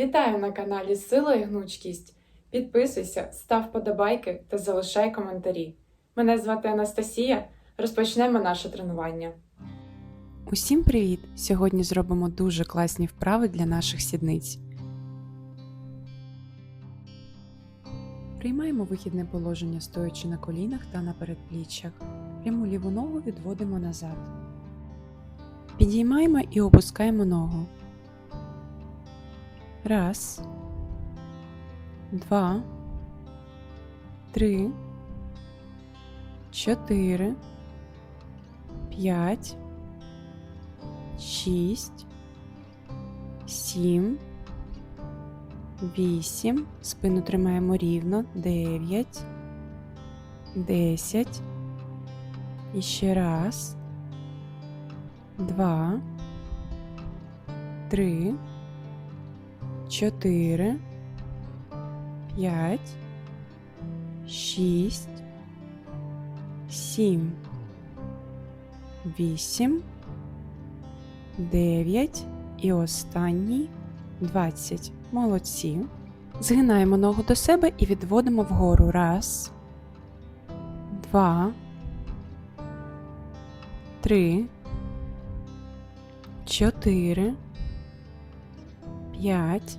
Вітаю на каналі Сила і Гнучкість. Підписуйся, став подобайки та залишай коментарі. Мене звати Анастасія. Розпочнемо наше тренування. Усім привіт! Сьогодні зробимо дуже класні вправи для наших сідниць. Приймаємо вихідне положення стоячи на колінах та на передпліччях. Пряму ліву ногу відводимо назад. Підіймаємо і опускаємо ногу. Раз. Два. Три. Чотири. П'ять. Шість. Сім. Вісім. Спину тримаємо рівно. Дев'ять. Десять. І ще раз. Два. Три. Чотири. П'ять. Шість. Сім. Вісім. 9 і останній 20. Молодці. Згинаємо ногу до себе і відводимо вгору. Раз, два, три, чотири, п'ять,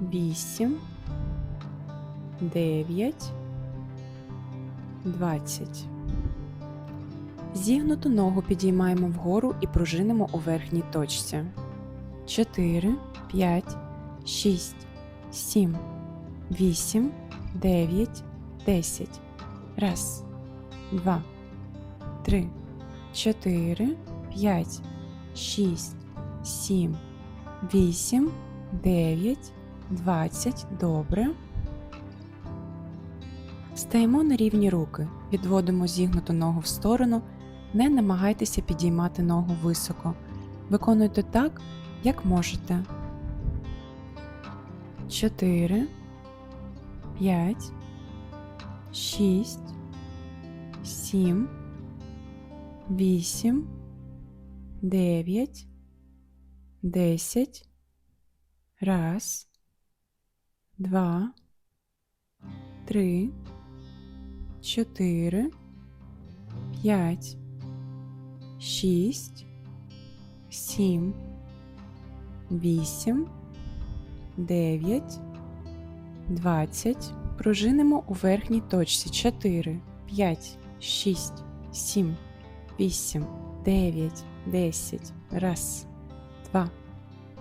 Вісім. Дев'ять. Двадцять. Зігнуту ногу підіймаємо вгору і пружинимо у верхній точці. 4, 5, 6, 7, 8, 9, 10. Раз, два, три, чотири, п'ять, шість, сім, вісім, дев'ять, двадцять. Добре. Стаємо на рівні руки, відводимо зігнуту ногу в сторону, не намагайтеся підіймати ногу високо. Виконуйте так, як можете. 4, 5, 6, 7, 8, 9, 10. Раз, два, три, чотири, п'ять, шість, сім, вісім, дев'ять, двадцять. Пружинимо у верхній точці. Чотири, п'ять, шість, сім, вісім, дев'ять, десять. Раз, два,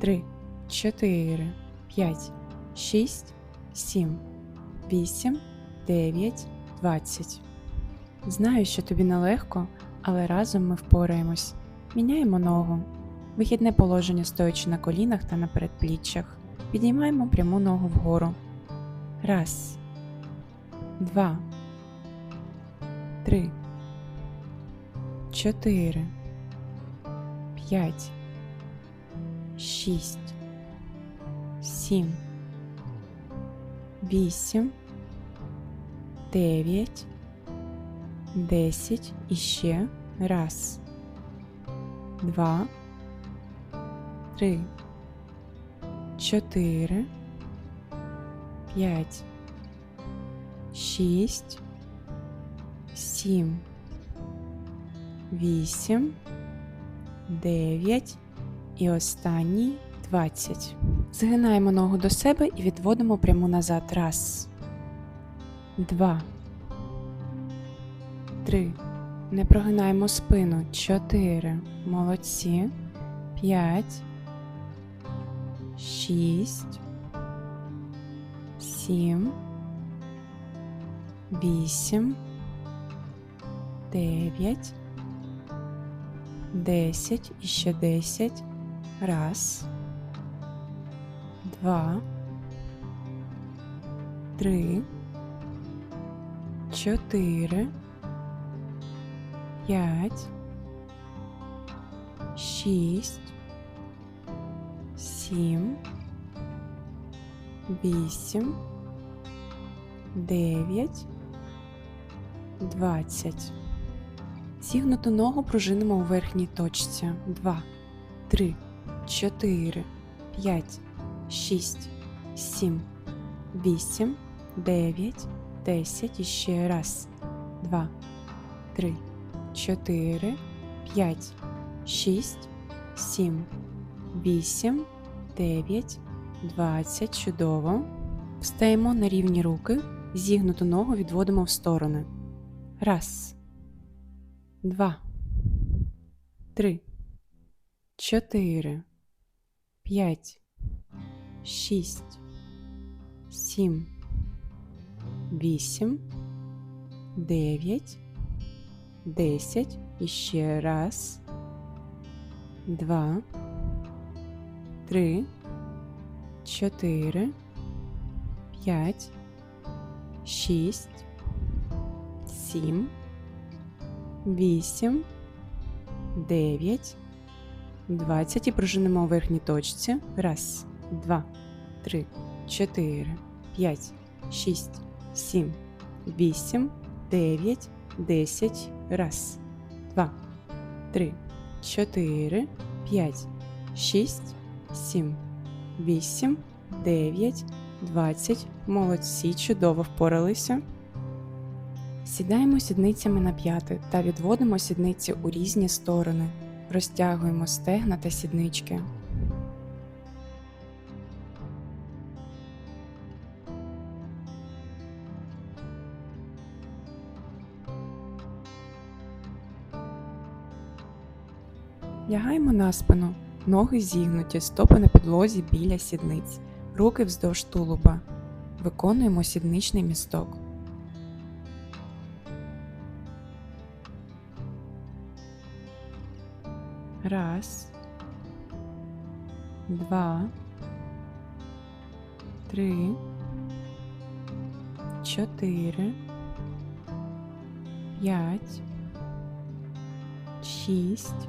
три, чотири, п'ять, шість, сім, вісім, дев'ять. 20. Знаю, що тобі нелегко, але разом ми впораємось. Міняємо ногу. Вихідне положення стоячи на колінах та на передпліччях. Підіймаємо пряму ногу вгору. Раз. Два. Три. Чотири. П'ять. Шість. Сім. Вісім. 9, 10 і ще раз, два, три, чотири, п'ять, шість, сім, вісім, дев'ять і останній двадцять. Згинаємо ногу до себе і відводимо пряму назад. Раз. Два. Три. Не прогинаємо спину. Чотири. Молодці. П'ять. Шість. Сім. Вісім. Дев'ять. Десять. І ще десять. Раз. Два. Три. Чотири. П'ять. Шість. Сім. Вісім. Дев'ять. Двадцять. Зігнуту ногу пружинимо у верхній точці. Два. Три. Чотири. П'ять. Шість. Сім. Вісім. Дев'ять. Десять. І ще раз. Два. Три. Чотири. П'ять. Шість. Сім. Вісім. Дев'ять. Двадцять. Чудово. Встаємо на рівні руки. Зігнуту ногу відводимо в сторони. Раз. Два. Три. Чотири. П'ять. Шість. Сім. Вісім. Дев'ять. Десять. І ще раз. Два. Три. Чотири. П'ять. Шість. Сім. Вісім. Дев'ять. Двадцять. І пружинимо у верхній точці. Раз, два, три, чотири, п'ять, шість, сім, вісім, дев'ять, десять. Раз, два, три, чотири, п'ять, шість, сім, вісім, дев'ять, двадцять. Молодці, чудово впоралися. Сідаємо сідницями на п'яти та відводимо сідниці у різні сторони. Розтягуємо стегна та сіднички. Лягаємо на спину, ноги зігнуті, стопи на підлозі біля сідниць, руки вздовж тулуба. Виконуємо сідничний місток. Раз, два, три, чотири, п'ять, шість,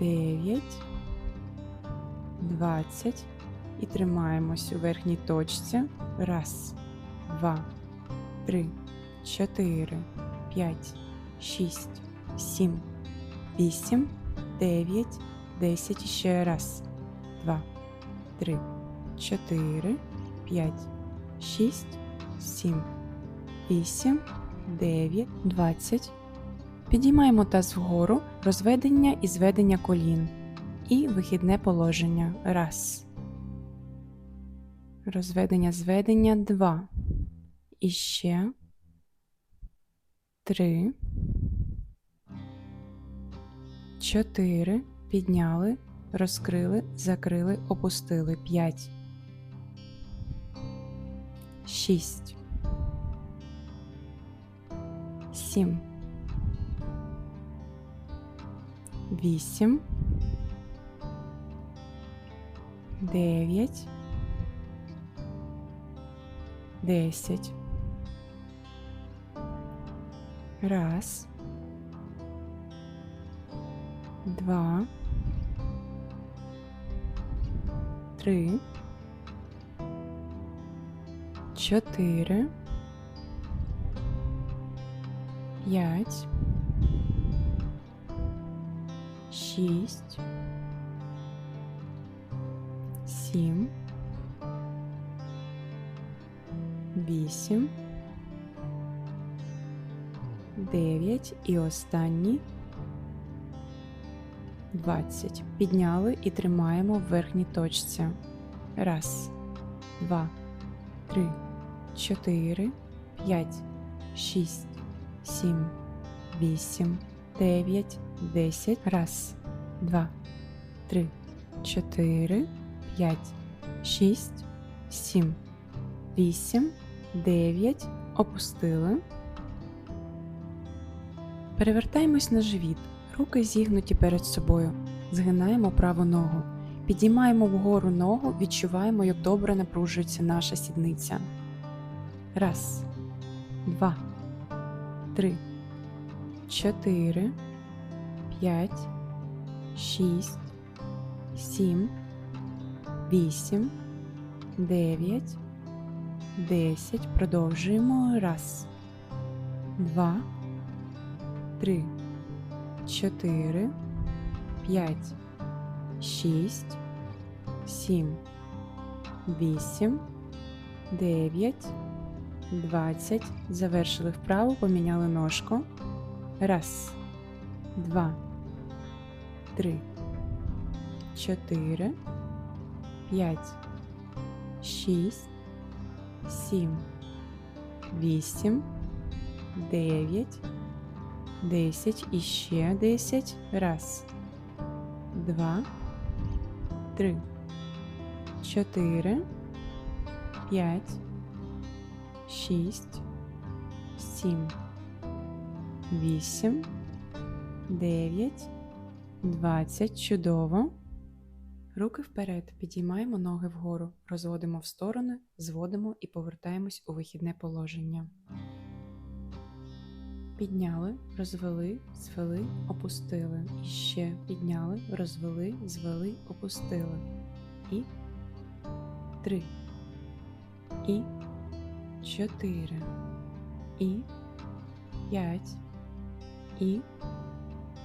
Дев'ять, двадцять. І тримаємось у верхній точці. Раз, два, три, чотири, п'ять. 6, 7, 8, 9, 10 і ще раз. 2, 3, 4, 5, 6, 7, 8, 9, 20. Підіймаємо таз вгору, розведення і зведення колін. І вихідне положення. Раз. Розведення зведення 2. І ще. 3. Чотири. Підняли, розкрили, закрили, опустили. П'ять. Шість. Сім. Вісім. Дев'ять. Десять. Раз. два, три, чотири, п'ять, шість, сім, вісім, дев'ять і останній 20. Підняли і тримаємо в верхній точці. Раз, два, три, чотири, п'ять, шість, сім, вісім, дев'ять, десять. Раз, два, три, чотири, п'ять, шість, сім, вісім, дев'ять. Опустили. Перевертаємось на живіт. Руки зігнуті перед собою. Згинаємо праву ногу. Підіймаємо вгору ногу, відчуваємо, як добре напружується наша сідниця. Раз, два, три, чотири, п'ять, шість, сім, вісім, дев'ять, десять. Продовжуємо. Раз, два, три, чотири, п'ять, шість, сім, вісім, дев'ять, двадцять. Завершили вправу, поміняли ножку. Раз, два, три, чотири, п'ять, шість, сім, вісім, дев'ять. 10 і ще 10. Раз, два, три, чотири, п'ять, шість, сім, вісім, дев'ять, двадцять. Чудово. Руки вперед, підіймаємо ноги вгору, розводимо в сторони, зводимо і повертаємось у вихідне положення. Підняли, розвели, звели, опустили. І ще підняли, розвели, звели, опустили. І три. І чотири. І п'ять. І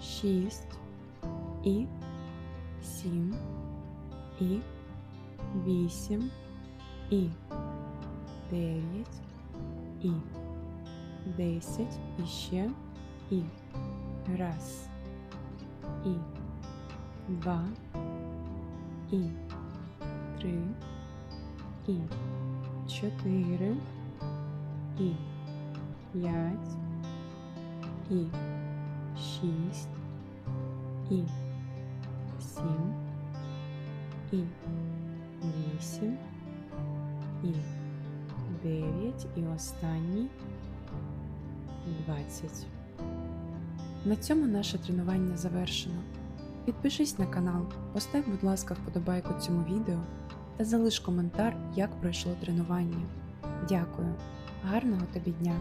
шість. І сім. І вісім. І дев'ять. І десять і ще і раз, і два, і три, і чотири, і п'ять, і шість, і сім, і вісім, і дев'ять, і останній 20. На цьому наше тренування завершено. Підпишись на канал, постав, будь ласка, вподобайку цьому відео та залиш коментар, як пройшло тренування. Дякую, гарного тобі дня!